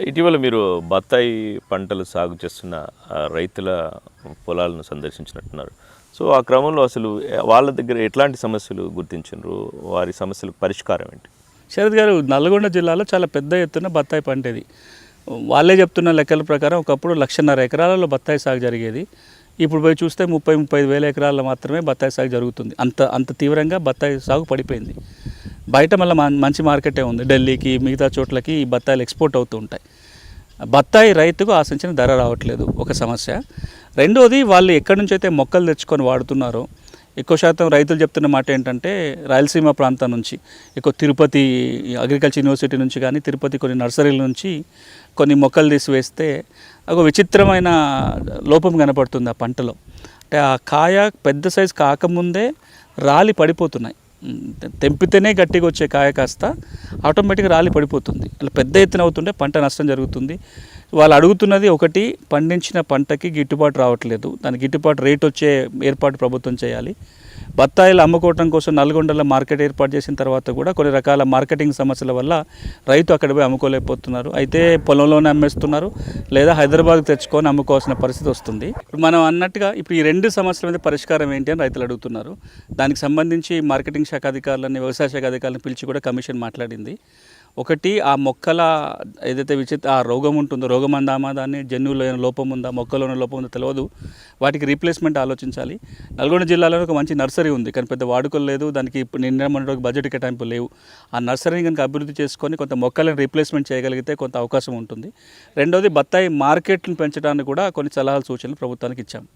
ఇటీవల మీరు బత్తాయి పంటలు సాగు చేస్తున్న రైతుల పొలాలను సందర్శించినట్టున్నారు. సో ఆ క్రమంలో అసలు వాళ్ళ దగ్గర ఎట్లాంటి సమస్యలు గుర్తించారు వారి సమస్యలకు పరిష్కారం ఏంటి? శరత్ గారు నల్గొండ జిల్లాలో చాలా పెద్ద ఎత్తున బత్తాయి పంట ఇది వాళ్ళే చెప్తున్న లెక్కల ప్రకారం ఒకప్పుడు లక్షన్నర ఎకరాలలో బత్తాయి సాగు జరిగేది. ఇప్పుడు పోయి చూస్తే ముప్పై ముప్పై వేల ఎకరాల్లో మాత్రమే బత్తాయి సాగు జరుగుతుంది. అంత అంత తీవ్రంగా బత్తాయి సాగు పడిపోయింది. బయట మళ్ళీ మంచి మార్కెటే ఉంది. ఢిల్లీకి మిగతా చోట్లకి ఈ బత్తాయిలు ఎక్స్పోర్ట్ అవుతూ ఉంటాయి. బత్తాయి రైతుకు ఆశించిన ధర రావట్లేదు. ఒక సమస్య. రెండోది వాళ్ళు ఎక్కడి నుంచి అయితే మొక్కలు తెచ్చుకొని వాడుతున్నారో ఎక్కువ శాతం రైతులు చెప్తున్న మాట ఏంటంటే రాయలసీమ ప్రాంతం నుంచి ఎక్కువ తిరుపతి అగ్రికల్చర్ యూనివర్సిటీ నుంచి కానీ తిరుపతి కొన్ని నర్సరీల నుంచి కొన్ని మొక్కలు తీసివేస్తే ఒక విచిత్రమైన లోపం కనపడుతుంది ఆ పంటలో. అంటే ఆ కాయ పెద్ద సైజు కాకముందే రాలి పడిపోతున్నాయి. తెంపితేనే గట్టిగా వచ్చే కాయ కాస్త ఆటోమేటిక్గా రాలి పడిపోతుంది. అలా పెద్ద ఎత్తున అవుతుంటే పంట నష్టం జరుగుతుంది. వాళ్ళు అడుగుతున్నది ఒకటి పండించిన పంటకి గిట్టుబాటు రావట్లేదు. దానికి గిట్టుబాటు రేట్ వచ్చే ఏర్పాటు ప్రభుత్వం చేయాలి. బత్తాయిలు అమ్ముకోవటం కోసం నల్గొండలో మార్కెట్ ఏర్పాటు చేసిన తర్వాత కూడా కొన్ని రకాల మార్కెటింగ్ సమస్యల వల్ల రైతు అక్కడ పోయి అమ్ముకోలేకపోతున్నారు. అయితే పొలంలోనే అమ్మేస్తున్నారు. లేదా హైదరాబాద్ తెచ్చుకొని అమ్ముకోవాల్సిన పరిస్థితి వస్తుంది. ఇప్పుడు మనం అన్నట్టుగా ఇప్పుడు ఈ రెండు సమస్యల మీద పరిష్కారం ఏంటి అని రైతులు అడుగుతున్నారు. దానికి సంబంధించి మార్కెటింగ్ శాఖ అధికారులని వ్యవసాయ శాఖ అధికారులను పిలిచి కూడా కమిషన్ మాట్లాడింది. ఒకటి ఆ మొక్కల ఏదైతే విచిత్ర ఆ రోగం ఉంటుందో రోగం అందామా దాన్ని జన్యువులో లోపం ఉందా మొక్కలో ఉన్న లోపం ఉందో తెలియదు. వాటికి రీప్లేస్మెంట్ ఆలోచించాలి. నల్గొండ జిల్లాలో ఒక మంచి నర్సరీ ఉంది కానీ పెద్ద వాడుకలు లేదు. దానికి నిన్న మొన్నటి బడ్జెట్ కేటాయింపు లేవు. ఆ నర్సరీని కనుక అభివృద్ధి చేసుకొని కొంత మొక్కలను రీప్లేస్మెంట్ చేయగలిగితే కొంత అవకాశం ఉంటుంది. రెండోది బత్తాయి మార్కెట్ను పెంచడానికి కూడా కొన్ని సలహాలు సూచనలు ప్రభుత్వానికి ఇచ్చాం.